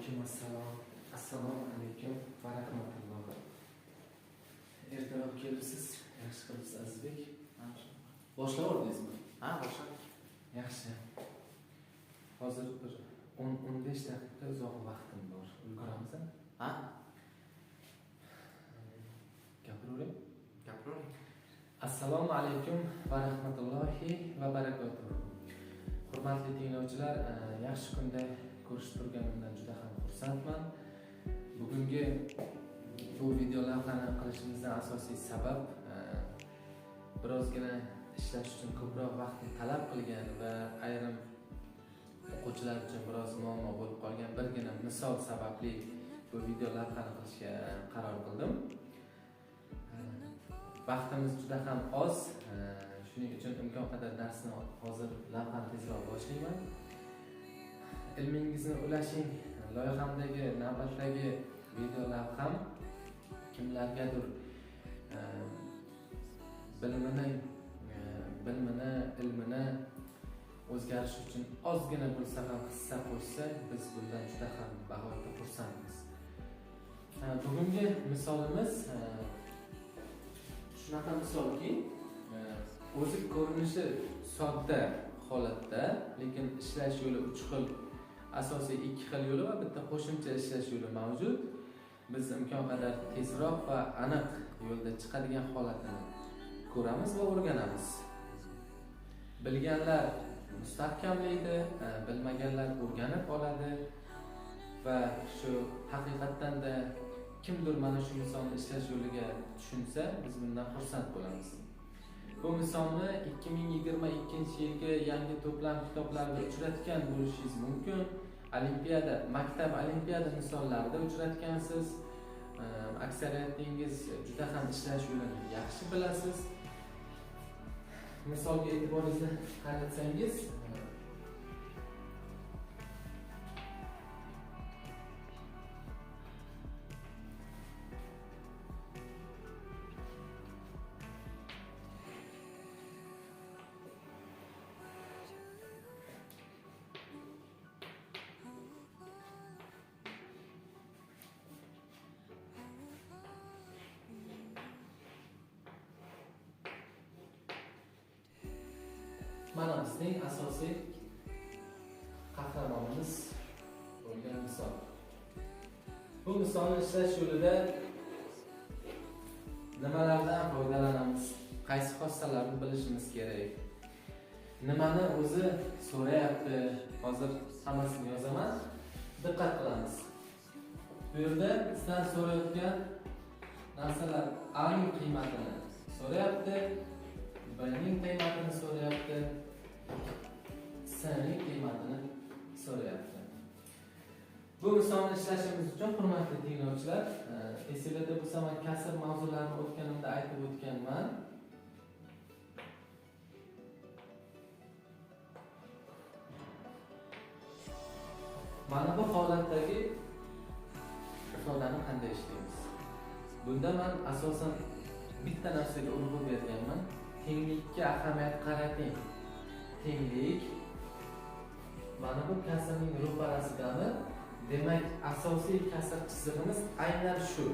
alaykum assalom assalomu alaykum va rahmatulloh ertaroq kelibsiz yaxshi qilibsiz azizbek? Boshlavordingizmi Ha, boshla. yaxshi. Hozir bir o'n o'n besh daqiqa uzoq vaqtim bor. Ulguramiz Ha, gapiravering. Gapiravering. assalomu alaykum va rahmatullohi va barakatuh. Hurmatli tinglovchilar eh, yaxshi kunda ko'rishib turganimdan juda ham xursandman. Bugungi bu videolavhani qilishimizdan asosiy sabab e, birozgina ishlash uchun ko'proq vaqtni talab qilgan va ayrim o'quvchilar uchun biroz muammo bo'lib qolgan birgina misol sababli bu videolavhani qilishga qaror qildim. E, vaqtimiz juda ham oz. E, shuning uchun imkon qadar darsni hozir lavhani tezroq boshlayman. Ilmingizni ulashing loyihamdagi navbatdagi video lavham kimlargadir e, bilimini e, bilmini bilimini ilmini o'zgarish uchun ozgina bo'lsa ham hissa qo'shsa biz bundan juda ham bag'oyatda xursandmiz. E, bugungi misolimiz shunaqa misolki o'zi ko'rinishi sodda holatda lekin ishlash yo'li uch xil asosiy ikki xil yo'li va bitta qo'shimcha ishlash yo'li mavjud. Biz imkon qadar tezroq va aniq yo'lda chiqadigan holatini ko'ramiz va o'rganamiz. Bilganlar mustahkamlaydi e, bilmaganlar o'rganib oladi va shu haqiqatdanda kimdir mana shu misolni ishlash yo'liga tushunsa biz bundan xursand bo'lamiz. Bu misolni 2022 yilgi yangi to'plam kitoblarida uchratgan bo'lishingiz mumkin. Olimpiada maktab olimpiada misollarida uchratgansiz. Ehm, aksariyatingiz juda ham ishlash yo'lini yaxshi bilasiz. Misolga e'tiboringizni qaratsangiz mana asosiy qahramonimiz bo'lgan misol. Bu misolni ishlash yo'lida nimalardan foydalanamiz? Qaysi xossalarni bilishimiz kerak? Nimani o'zi so'rayapti? Hozir hammasini yozaman. Diqqat qilamiz. Bu yerda sizdan so'rayotgan narsalar a ning qiymatini so'rayapti b ning qiymatini so'rayapti. S qiymatini so'rayapti. Bu misolni ishlashimiz uchun hurmatli tinglovchilar e, esinglarda bo'lsa man kasr mavzularini o'tganimda aytib o'tganman. Mana bu holatdagi ifodani qanday ishlaymiz? Bunda man asosan bitta narsaga urg'u berganman. Tenglikka ahamiyat qarating. Tenglik. Mana bu kasrning ro'parasidami demak asosiy kasr chizig'imiz aynan shu.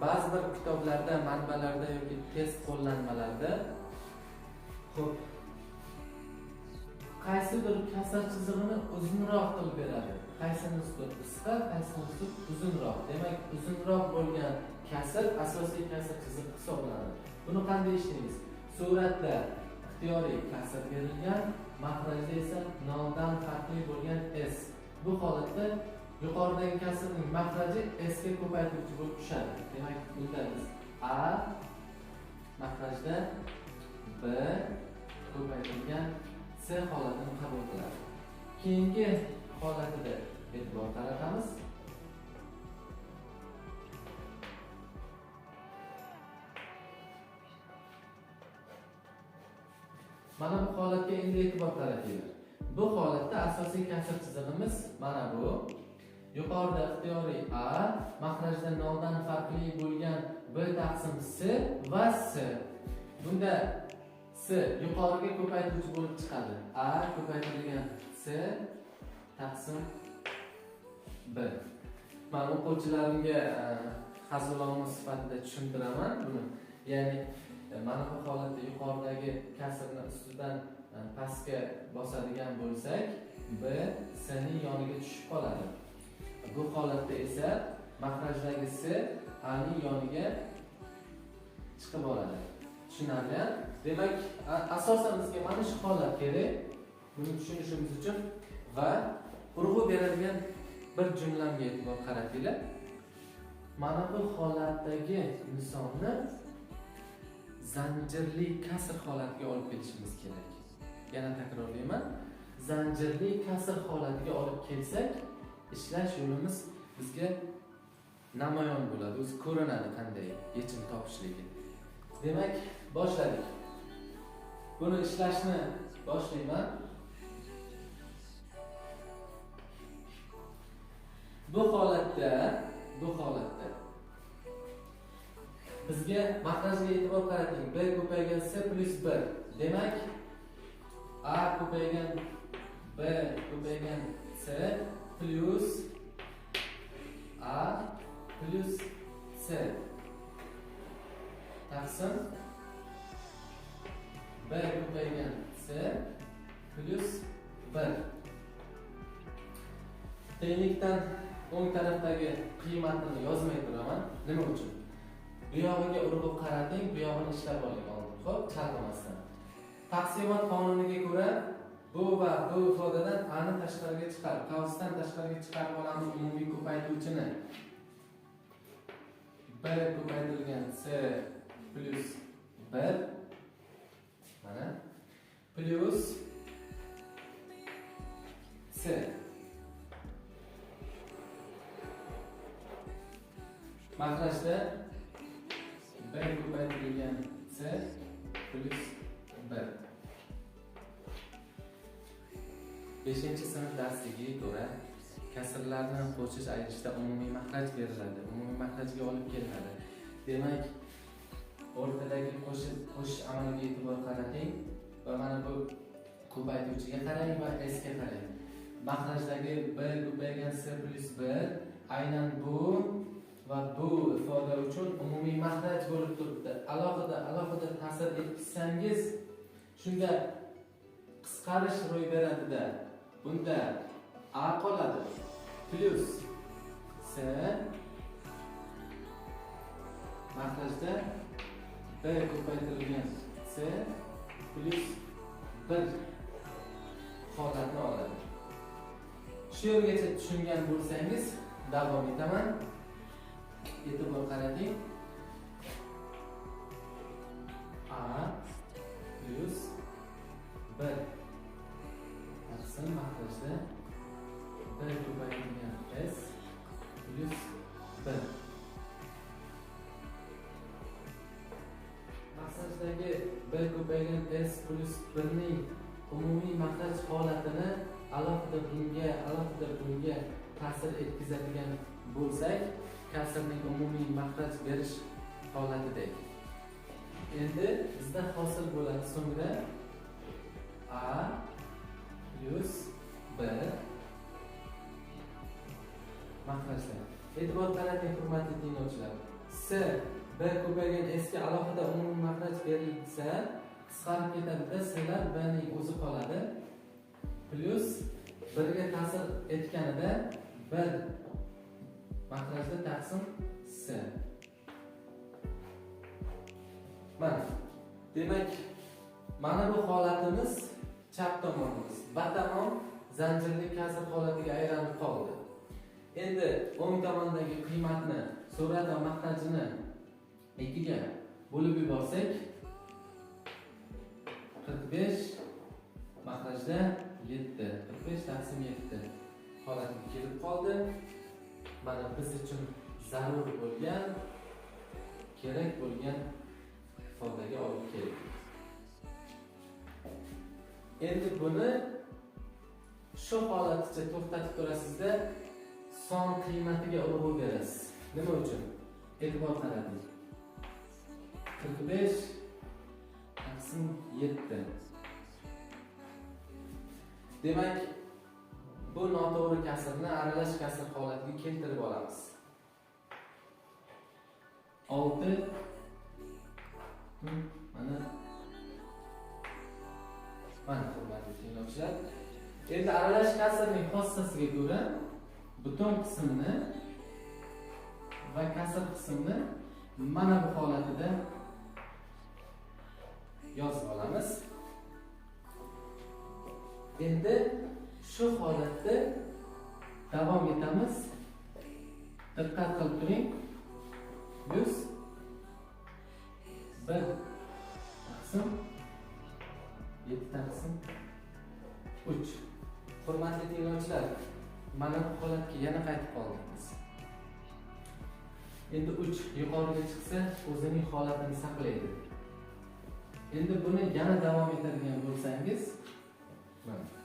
Ba'zi bir kitoblarda manbalarda yoki test qo'llanmalarda ho'p qaysidir kasr chizig'ini uzunroq qilib beradi? Qaysinisi qisqa qaysinisi uzunroq. Demak uzunroq bo'lgan kasr asosiy kasr chizig'i hisoblanadi. Buni qanday ishlaymiz? Suratda ixtiyoriy kasr berilgan mahrajda esa noldan farqli bo'lgan s. Bu holatda yuqoridagi kasrning mahraji s ga ko'paytiruvchi bo'lib tushadi. Demak bunda biz a mahrajda b ko'paytirilgan c holatini qabul qiladi. Keyingi holatida e'tibor qaratamiz. Mana bu holatga endi e'tibor qaratinglar. Bu holatda asosiy kasr chizig'imiz mana bu. Yuqorida ixtiyoriy a mahrajda noldan farqli bo'lgan b taqsim s va s. Bunda s yuqoriga ko'paytiruvchi bo'lib chiqadi. A ko'paytirilgan s taqsim b. Man o'quvchilarimga e, hazilomuz sifatida tushuntiraman buni. Ya'ni E, mana bu holatda yuqoridagi kasrni ustidan e, pastga bosadigan bo'lsak b sning yoniga tushib qoladi. Bu holatda esa maxrajdagi s aning yoniga chiqib oladi. Tushunarli demak asosan bizga mana shu holat kerak. Buni tushunishimiz uchun va urg'u beradigan bir jumlamga e'tibor qaratinglar. Mana bu holatdagi misolni zanjirli kasr holatiga olib kelishimiz kerak. Yana takrorlayman. Zanjirli kasr holatiga olib kelsak ishlash yo'limiz bizga namoyon bo'ladi. O'zi ko'rinadi qanday yechim topishligi. Demak boshladik. Buni ishlashni boshlayman. Bu holatda bu holatda bizga maxrajga e'tibor qarating b ko'paygan s plyus 1 demak a ko'paygan b ko'paygan s plyus a plyus s taqsim b ko'paygan s plyus 1 tenglikdan o'ng tarafdagi qiymatini yozmay turaman. Nima uchun bu yog'iga urg'u qarating bu yog'ini ishlab oling oldin ho'p chalg'imasdan. Taqsimot qonuniga ko'ra bu va bu ifodadan ani tashqariga chiqarib qavsdan tashqariga chiqarib olamiz umumiy ko'paytuvchini. B ko'paytirilgan c plyus bir mana plyus c. Maxrajda b ko'paytirilgan c plyus b. Beshinchi sinf darsligiga ko'ra kasrlarni qo'shish ayirishda umumiy maxraj beriladi umumiy maxrajga olib kelinadi demak o'rtadagi qo'shish amaliga e'tibor qarating va mana bu ko'paytuvchiga qarang va s ga qarang maxrajdagi b ko'paygan c plyus b aynan bu va bu ifoda uchun umumiy maxraj bo'lib turibdi. Alohida alohida ta'sir etkizsangiz shunda qisqarish ro'y beradida. Bunda a qoladi. Plyus s maxrajda b ko'paytirilgan s plyus bir holatni oladi. Shu yergacha tushungan bo'lsangiz davom etaman. E'tibor qarating a plyus 1 taqsim maxrajda b ko'paytirilgan s plyus 1 maxrajdagi b ko'paygan s plyus 1 ning umumiy maqsad holatini alohida bunga alohida bunga ta'sir etkazadigan bo'lsak kasrning umumiy maxraj berish holatidek endi bizda hosil bo'ladi. So'ngra a plyus b maxrajlar e'tibor qarating hurmatli tinglovchilar s b ko'paygan s ga alohida umumiy maxraj berilsa qisqarib ketadida slar b ning o'zi qoladi. Plyus birga ta'sir etganida bir maxrajda taqsim s. Mana demak mana bu holatimiz chap tomonimiz. Batamom zanjirli kasr holatiga aylanib qoldi. Endi o'ng tomondagi qiymatni sur'at va maqtajini ikkiga bo'lib yuborsak 45 maqtajda 7, 45 taqsim 7 holatiga kelib qoldi. Mana biz uchun zarur bo'lgan kerak bo'lgan ifodaga olib keldik. Endi buni shu holaticha to'xtatib turasizda son qiymatiga urg'u berasiz. Nima uchun? E'tibor qarating qirq besh taqsim yetti demak bu noto'g'ri kasrni aralash kasr holatiga keltirib olamiz. Olti. Mana. Mana hurmatli tinglovchilar endi aralash kasrning xossasiga ko'ra butun qismni va kasr qismni mana bu holatida yozib olamiz. Endi shu holatda davom etamiz. Diqqat qilib turing. Yuz. Bir. Taqsim. Yetti taqsim. Uch. Hurmatli tinglovchilar mana bu holatga yana qaytib qoldik biz endi uch yuqoriga chiqsa o'zining holatini saqlaydi. Endi buni yana davom etadigan bo'lsangiz mana.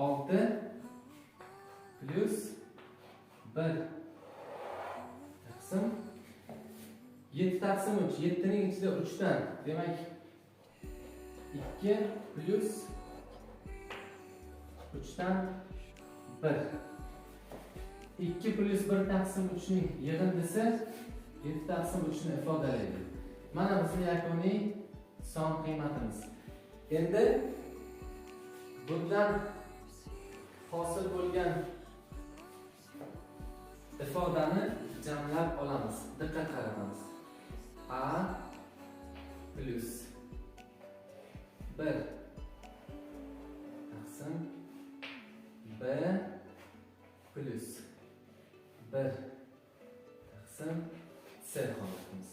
Olti plyus bir. Taqsim. Yetti taqsim uch. Yettining ichida uchdan. Demak ikki plyus uchdan bir. Ikki plyus bir taqsim uchning yig'indisi yetti taqsim uchni ifodalaydi. Mana bizni yakuniy son qiymatimiz. Endi bundan hosil bo'lgan ifodani jamlab olamiz. Diqqat qaramiz. A plus 1 taqsim B plus 1 taqsim C holatimiz.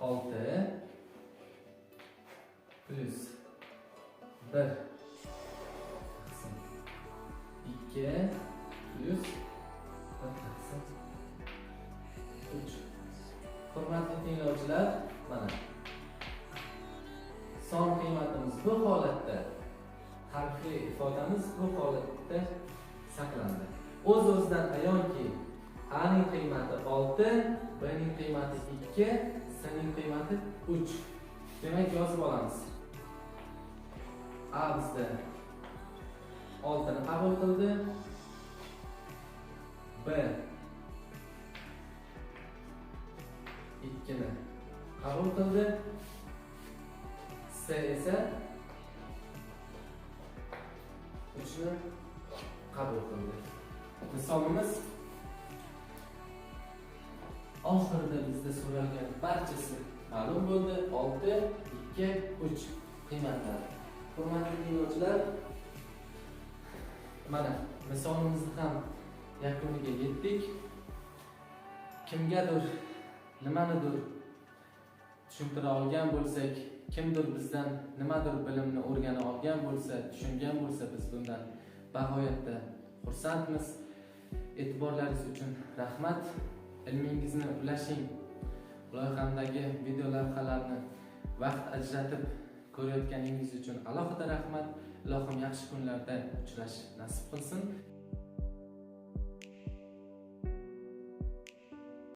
6 plus 1 aning qiymati 6, bning qiymati 2, sning qiymati 3. Demak, yozib olamiz. A bizda 6 ni qabul qildi. B 2 ni qabul qildi. C esa 3 ni qabul qildi. Misolimiz oxirida bizda so'ralgan barchasi ma'lum bo'ldi. Olti ikki uch. Qiymatlari hurmatli tinglovchilar mana misolimizni ham yakuniga yetdik. Kimgadir nimanidir tushuntira olgan bo'lsak kimdir bizdan nimadir bilimni o'rgana olgan bo'lsa tushungan bo'lsa biz bundan bag'oyatda xursandmiz. E'tiborlaringiz uchun rahmat. Ilmingizni ulashing. Loyihamdagi video lavhalarni vaqt ajratib ko'rayotganingiz uchun alohida rahmat. Ilohim yaxshi kunlarda uchrash nasib qilsin.